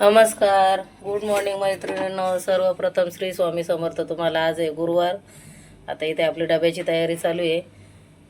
नमस्कार. Good morning मैत्रिणींनो. सर्वप्रथम श्री स्वामी समर्थ तुम्हाला आज आहे गुरुवार. आता इथे आपली डब्याची तयारी चालू आहे.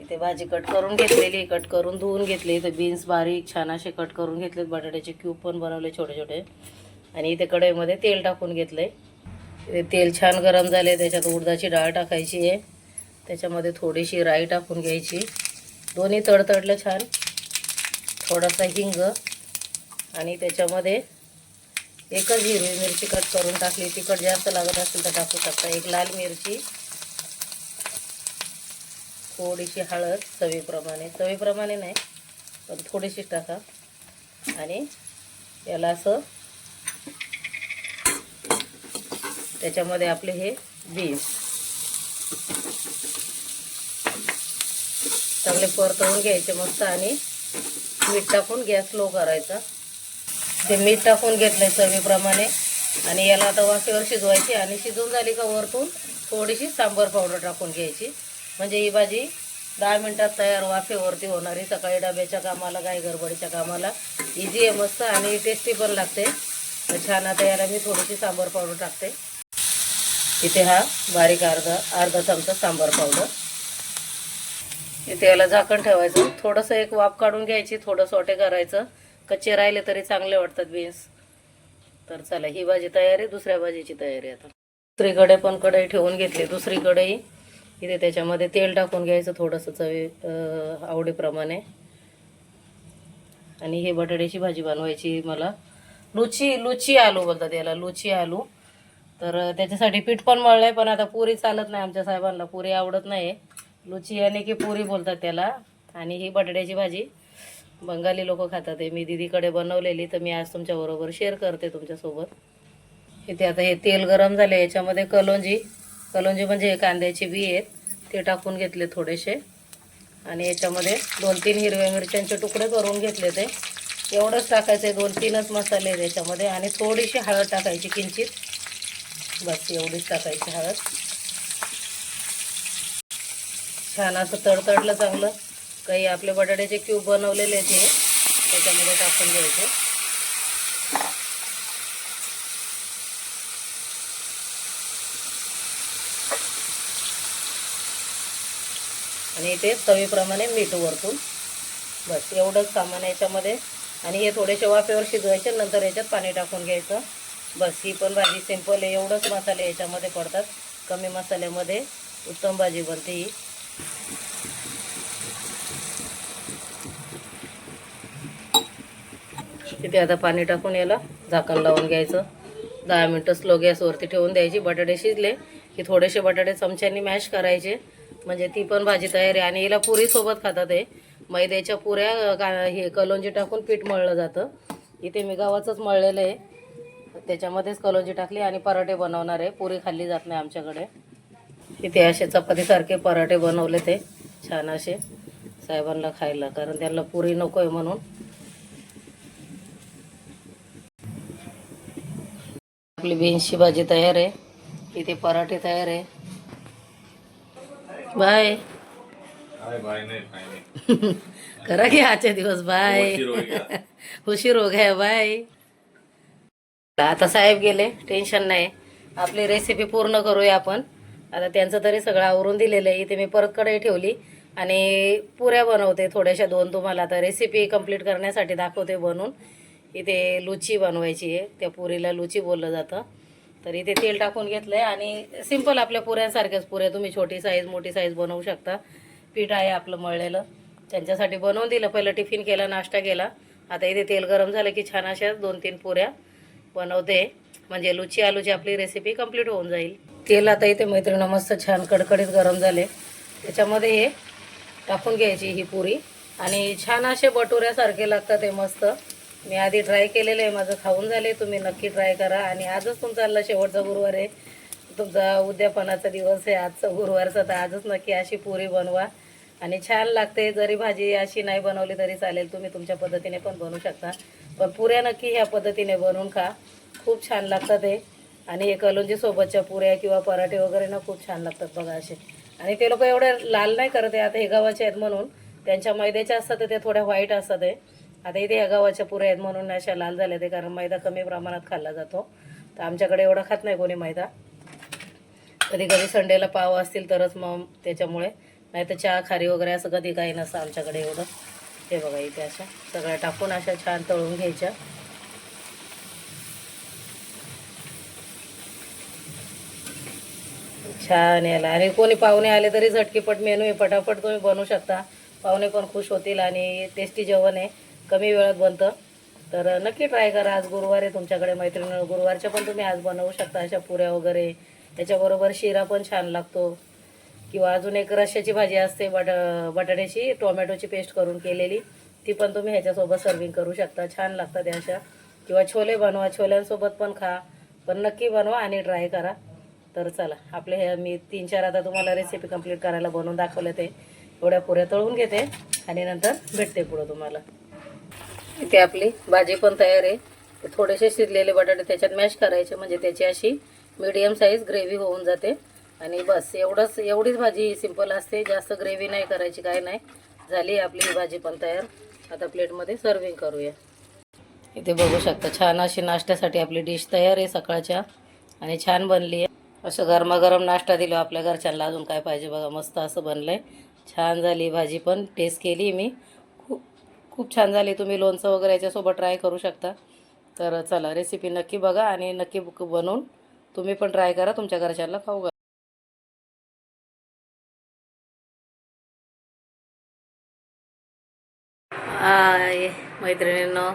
इथे भाजी कट करून घेतलेली कट करून धुवून घेतली. इथे बीन्स बारीक छान असे कट करून घेतलेत. बटाट्याचे क्यूब पण बनवले छोटे छोटे. आणि इथे कढईमध्ये तेल टाकून घेतलं आहे इथे तेल छान गरम झाले त्याच्यात उडदाची डाळ टाकायची आहे. त्याच्यामध्ये थोडीशी राई टाकून घ्यायची. दोन्ही तडतडलं छान. थोडासा हिंग. आणि त्याच्यामध्ये एकच हिरवी मिरची कट करून टाकली. तिखट जास्त लागत असेल तर टाकू शकता. एक लाल मिरची थोडीशी हळद चवीप्रमाणे. चवीप्रमाणे नाही पण थोडीशी टाका. आणि याला असं त्याच्यामध्ये आपले हे बीन्स. चांगले परतवून घ्यायचे मस्त आणि मीठ टाकून गॅस स्लो करायचा. ते मीठ टाकून घेतलं चवीप्रमाणे. आणि याला आता वाफेवर शिजवायची आणि शिजून झाली का वरतून थोडीशी सांबर पावडर टाकून घ्यायची. म्हणजे ही भाजी दहा मिनटात तयार वाफेवरती होणारी सकाळी डब्याच्या कामाला गाई गडबडीच्या कामाला. इझी आहे मस्त आणि टेस्टी पण लागते. छान आता याला मी थोडीशी सांबर पावडर टाकते. इथे हा बारीक अर्धा अर्धा चमचा सांबार पावडर. इथे याला झाकण ठेवायचं. थोडंसं एक वाफ काढून घ्यायची थोडं सोटे करायचं. कच्चे राहिले तरी चांगले वाटतात बीन्स तर चला ही भाजी तयार आहे दुसऱ्या भाजीची तयारी आता. दुसरीकडे पण कढई ठेवून घेतली. दुसरी कढई इथे त्याच्यामध्ये तेल टाकून घ्यायचं थोडंसं चवी आवडीप्रमाणे. आणि हे बटाट्याची भाजी बनवायची मला. लुची लुची आलू बोलतात याला लुची आलू. तर त्याच्यासाठी पीठ पण मळलं आहे पण आता पुरी चालत नाही आमच्या साहेबांना. पुरी आवडत नाही लुची याने की पुरी बोलतात त्याला. आणि ही बटाट्याची भाजी बंगाली लोक खातात आहे. मी दीदीकडे बनवलेली तर मी आज तुमच्याबरोबर शेअर करते तुमच्यासोबत. इथे आता हे तेल गरम झाले याच्यामध्ये कलोंजी कलोंजी म्हणजे कांद्याची कांद्याचे बी आहेत ते टाकून घेतले थोडेसे. आणि याच्यामध्ये दोन तीन हिरव्या मिरच्यांचे तुकडे करून घेतले ते. एवढंच टाकायचं दोन तीनच मसाले आहेत याच्यामध्ये. आणि थोडीशी हळद टाकायची किंचित. बस एवढीच टाकायची हळद. छान असं तडतडलं चांगलं. काही आपले बटाट्याचे क्यूब बनवलेले आहेत हे त्याच्यामध्ये टाकून घ्यायचे. आणि इथे चवीप्रमाणे मीठ वरतून. बस एवढंच सामान आहे याच्यामध्ये. आणि हे थोडेसे वाफेवर शिजवायचे नंतर याच्यात पाणी टाकून घ्यायचं. बस ही पण भाजी सिंपल आहे एवढंच मसाले याच्यामध्ये पडतात. कमी मसाल्यामध्ये उत्तम भाजी बनते ही. तिथे आता पाणी टाकून याला झाकण लावून घ्यायचं. दहा मिनटं स्लो गॅसवरती ठेवून द्यायची. बटाटे शिजले की थोडेसे बटाटे चमच्यानी मॅश करायचे. म्हणजे ती पण भाजी तयार आहे. आणि याला पुरीसोबत खातात हे. मैद्याच्या पुऱ्या का हे कलोंजी टाकून पीठ मळलं जातं. इथे मी गावाचंच मळलेलं आहे. त्याच्यामध्येच कलोंजी टाकली आणि पराठे बनवणार आहे. पुरी खाल्ली जात नाही आमच्याकडे. इथे असे चपातीसारखे पराठे बनवले ते. छान असे साहेबांना खायला. कारण त्यांना पुरी नको आहे म्हणून. आपली बीन्सची भाजी तयार आहे. इथे पराठे तयार आहे. बाय. करा की आजचे दिवस बाय. उशीर हो गया. उशीर हो गया बाय. आता साहेब गेले टेन्शन नाही. आपली रेसिपी पूर्ण करूया आपण. आता त्यांचं तरी सगळं आवरून दिलेलं आहे. इथे मी परत कढई ठेवली आणि पुऱ्या बनवते थोड्याशा दोन तुम्हाला. आता रेसिपी कंप्लीट करण्यासाठी दाखवते बनवून इथे लुची बनवायची आहे. त्या पुरीला लुची बोललं जातं. तर इथे तेल टाकून घेतलं आहे आणि सिंपल आपल्या पुऱ्यांसारख्याच पुऱ्या तुम्ही छोटी साईज मोठी साईज बनवू शकता. पीठ आहे आपलं मळलेलं. त्यांच्यासाठी बनवून दिलं. पहिलं टिफिन केला नाश्ता केला. आता इथे तेल गरम झालं की छान अशा दोन तीन पुऱ्या बनवते. म्हणजे लुची आलूची आपली रेसिपी कंप्लीट होऊन जाईल. तेल आता इथे मैत्रिणी मस्त छान कडकडीत गरम झाले. त्याच्यामध्ये हे टाकून घ्यायची ही पुरी. आणि छान असे बटुऱ्यासारखे लागतात हे मस्त. मी आधी ट्राय केलेलं आहे माझं खाऊन झाले तुम्ही नक्की ट्राय करा. आणि आजच तुमचा आला शेवटचा गुरुवार आहे. तुमचा उद्यापनाचा दिवस आहे आजचा गुरुवारचा तर आजच नक्की अशी पुरी बनवा. आणि छान लागते जरी भाजी अशी नाही बनवली तरी चालेल तुम्ही तुमच्या पद्धतीने पण बनवू शकता. पण पुऱ्या नक्की ह्या पद्धतीने बनवून खा. खूप छान लागतात हे. आणि हे कलोंजीसोबतच्या पुऱ्या किंवा पराठे वगैरे ना खूप छान लागतात बघा असे. आणि ते लोक एवढे लाल नाही करत आहे आता हे गव्हाचे आहेत म्हणून. त्यांच्या मैद्याच्या असतात तर ते थोड्या व्हाईट असतात आहे आता इथे या गव्हाच्या पुऱ्या आहेत म्हणून अशा लाल झाल्या ते कारण मैदा कमी प्रमाणात खाल्ला जातो. तर आमच्याकडे एवढा खात नाही कोणी मैदा. कधी कधी संडेला पाव असतील तरच मग त्याच्यामुळे. नाही तर चहा खारी वगैरे असं कधी काही नसतं आमच्याकडे एवढं. हे बघा इथे अशा सगळ्या टाकून अशा छान तळून घ्यायच्या. छान याला आणि कोणी पाहुणे आले तरी झटकीपट मेनू आहे. पटापट तुम्ही बनवू शकता. पाहुणे पण खुश होतील आणि टेस्टी जेवण आहे. कमी वेळात बनतं. तर नक्की ट्राय करा. आज गुरुवार आहे तुमच्याकडे मैत्रिणी. गुरुवारच्या पण तुम्ही आज बनवू शकता अशा पुऱ्या वगैरे. त्याच्याबरोबर शिरा पण छान लागतो. किंवा अजून एक रश्याची भाजी असते बट बटाट्याची टोमॅटोची पेस्ट करून केलेली. ती पण तुम्ही ह्याच्यासोबत सर्विंग करू शकता. छान लागतात त्या अशा. किंवा छोले बनवा. छोल्यांसोबत पण खा. पण नक्की बनवा आणि ट्राय करा. तर चला आपले हे मी तीन चार आता तुम्हाला रेसिपी कंप्लीट करायला बनवून दाखवले ते. एवढ्या पुऱ्या तळून घेते आणि नंतर भेटते पुढं तुम्हाला. इथे आपली भाजी पण तयार आहे. ते थोडेसे शिजलेले बटाटे त्याच्यात मॅश करायचे. म्हणजे त्याची अशी मीडियम साईज ग्रेव्ही होऊन जाते. आणि बस एवढंच एवढीच भाजी सिंपल असते. जास्त ग्रेव्ही नाही करायची काय नाही. झाली आपली ही भाजी पण तयार. आता प्लेटमध्ये सर्विंग करूया. इथे बघू शकता छान अशी नाश्त्यासाठी आपली डिश तयार आहे सकाळच्या. आणि छान बनली आहे. असं गरमागरम नाश्ता दिलो आपल्या घरच्यांना. अजून काय पाहिजे बघा मस्त असं बनलं आहे छान झाली भाजी पण. टेस्ट केली मी. खूप छान झाली. तुम्ही लोणचं वगैरे याच्यासोबत ट्राय करू शकता. तर चला रेसिपी नक्की बघा आणि नक्की बनवून तुम्ही पण ट्राय करा. तुमच्या घरच्यांना खाऊ घाला. मैत्रिणींनो.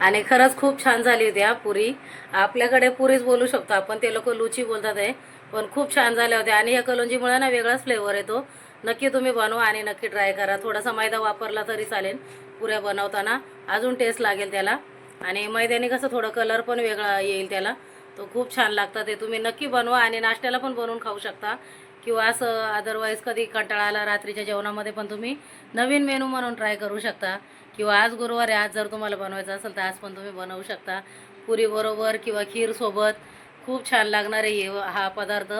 आणि खरंच खूप छान झाली होती हा पुरी. आपल्याकडे पुरीच बोलू शकतो आपण ते लोक लुची बोलतात आहे पण खूप छान झाल्या होत्या. आणि या कलोंजीमुळे ना वेगळाच फ्लेवर येतो. नक्की तुम्ही बनवा आणि नक्की ट्राय करा. थोडासा मैदा वापरला तरी चालेल पुऱ्या बनवताना. अजून टेस्ट लागेल त्याला. आणि मैद्याने कसं थोडं कलर पण वेगळा येईल त्याला. तो खूप छान लागतं ते. तुम्ही नक्की बनवा आणि नाश्त्याला पण बनवून खाऊ शकता. किंवा असं अदरवाईज कधी कंटाळा आला रात्रीच्या जेवणामध्ये पण तुम्ही नवीन मेनू म्हणून ट्राय करू शकता. किंवा आज गुरुवार आहे आज जर तुम्हाला बनवायचं असेल तर आज पण तुम्ही बनवू शकता. पुरीबरोबर किंवा खीरसोबत खूप छान लागणार आहे हा पदार्थ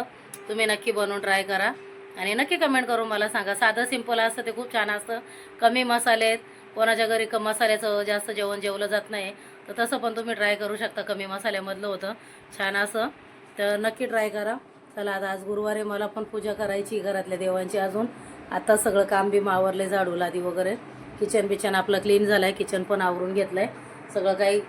तुम्ही नक्की बनवून ट्राय करा. आणि नक्की कमेंट करून मला सांगा. साधं सिंपल असतं ते खूप छान असतं. कमी मसाले आहेत. कोणाच्या घरी क मसाल्याचं जास्त जेवण जेवलं जात नाही. तर तसं पण तुम्ही ट्राय करू शकता. कमी मसाल्यामधलं होतं. छान असं. तर नक्की ट्राय करा. चला आता आज गुरुवारी मला पण पूजा करायची घरातल्या देवांची अजून. आता सगळं काम बी मावरले झाडू लादी वगैरे. किचन बिचन आपलं क्लीन झालं आहे किचन पण आवरून घेतलं आहे सगळं काही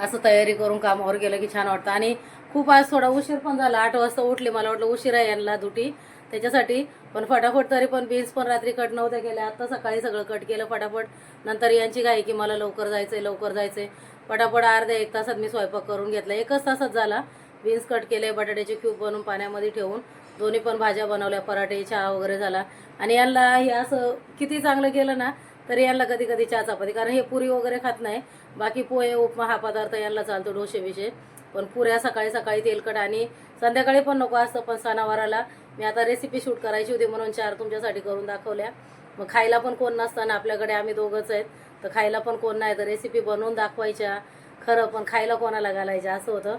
असं तयारी करून कामावर गेलं की छान वाटतं. आणि खूप आज थोडा उशीर पण झाला. आठ वाजता उठली. मला वाटलं उशीर आहे यांना दुटी. त्याच्यासाठी पण फटाफट तरी पण बीन्स पण रात्री कट नव्हत्या केल्या. आत्ता सकाळी सगळं कट केलं फटाफट. नंतर यांची घाई की मला लवकर जायचंय लवकर जायचंय. फटाफट अर्ध्या एक तासात मी स्वयंपाक करून घेतला. एकच तासात झाला. बीन्स कट केले बटाट्याचे क्यूब बनवून पाण्यामध्ये ठेवून. दोन्ही पण भाज्या बनवल्या पराठे चहा वगैरे झाला. आणि यांना हे असं किती चांगलं केलं ना तरी यांना कधी कधी चहा चपाती. कारण हे पुरी वगैरे खात नाही. बाकी पोहे उपमा हा पदार्थ यांना चालतो डोसे बिशे पण पुऱ्या सकाळी सकाळी तेलकट आणि संध्याकाळी पण नको असतं पण सणावाराला मी आता रेसिपी शूट करायची होती म्हणून चार तुमच्यासाठी करून दाखवल्या. मग खायला पण कोण नसताना आपल्याकडे आम्ही दोघंच आहेत. तर खायला पण कोण नाही तर रेसिपी बनवून दाखवायच्या. खरं पण खायला कोणाला घालायच्या असं होतं.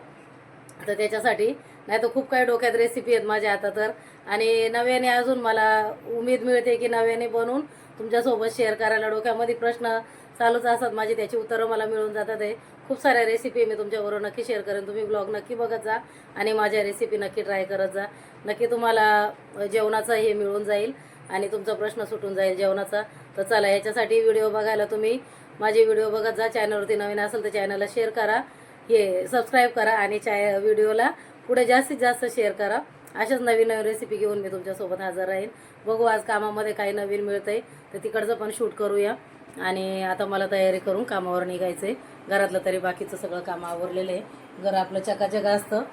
तर त्याच्यासाठी नाही तर खूप काही डोक्यात रेसिपी आहेत माझ्या आता तर. आणि नव्याने अजून मला उमेद मिळते की नव्याने बनवून तुमच्यासोबत शेअर करायला डोक्यामध्ये प्रश्न चालूच असतात. माझी त्याची उत्तरं मला मिळून जातात आहे खूप साऱ्या रेसिपी मी तुमच्याबरोबर नक्की शेअर करेन. तुम्ही ब्लॉग नक्की बघत जा आणि माझ्या रेसिपी नक्की ट्राय करत जा. नक्की तुम्हाला जेवणाचं हे मिळून जाईल आणि तुमचा प्रश्न सुटून जाईल जेवणाचा. तर चला याच्यासाठी व्हिडिओ बघायला तुम्ही माझे व्हिडिओ बघत जा. चॅनलवरती नवीन असेल तर चॅनलला शेअर करा. हे सबस्क्राईब करा आणि चाय व्हिडिओला पुढे जास्तीत जास्त शेअर करा. अशाच नवीन नवीन रेसिपी घेऊन मी तुमच्यासोबत हजर राहीन. बघू आज कामामध्ये काही नवीन मिळतंय तर तिकडचं पण शूट करूया. आणि आता मला तयारी करून कामावर निघायचं आहे घरातलं तरी बाकीचं सगळं काम आवरलेलं आहे. घर आपलं चकाचक असतं.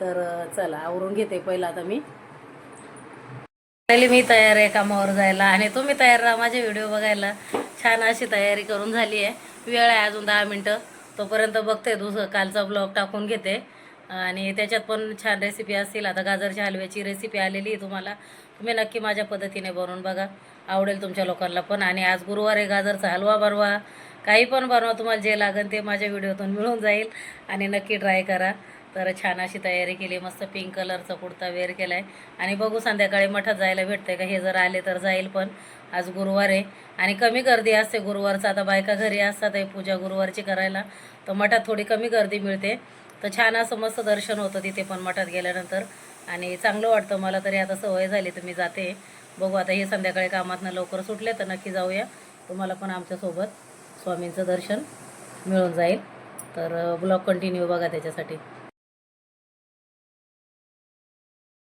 तर चला आवरून घेते पहिलं आता मी. मी तयार आहे कामावर जायला आणि तुम्ही तयार राहा माझे व्हिडिओ बघायला. छान अशी तयारी करून झाली आहे. वेळ आहे अजून दहा मिनटं. तोपर्यंत बघते दुसरं कालचा ब्लॉग टाकून घेते. आणि त्याच्यात पण छान रेसिपी असतील. आता गाजरच्या हलव्याची रेसिपी आलेली आहे तुम्हाला. तुम्ही नक्की माझ्या पद्धतीने बनवून बघा. आवडेल तुमच्या लोकांना पण. आणि आज गुरुवार आहे गाजरचा हलवा बनवा काही पण बनवा तुम्हाला जे लागेल ते माझ्या व्हिडिओतून मिळून जाईल. आणि नक्की ट्राय करा. तर छान अशी तयारी केली मस्त पिंक कलरचा कुर्ता वेअर केला आहे आणि बघू संध्याकाळी मठात जायला भेटतं का? हे जर आले तर जाईल पण. आज गुरुवार आहे. आणि कमी गर्दी असते गुरुवारचं. आता बायका घरी असतात आहे पूजा गुरुवारची करायला. तर मठात थोडी कमी गर्दी मिळते. तर छान असं मस्त दर्शन होतं तिथे पण मठात गेल्यानंतर. आणि चांगलं वाटतं. मला तरी आता सवय झाली तर मी जाते. बघू आता हे संध्याकाळी कामातनं लवकर सुटले तर नक्की जाऊया. तुम्हाला पण आमच्यासोबत स्वामींचं दर्शन मिळून जाईल. तर ब्लॉग कंटिन्यू बघा त्याच्यासाठी.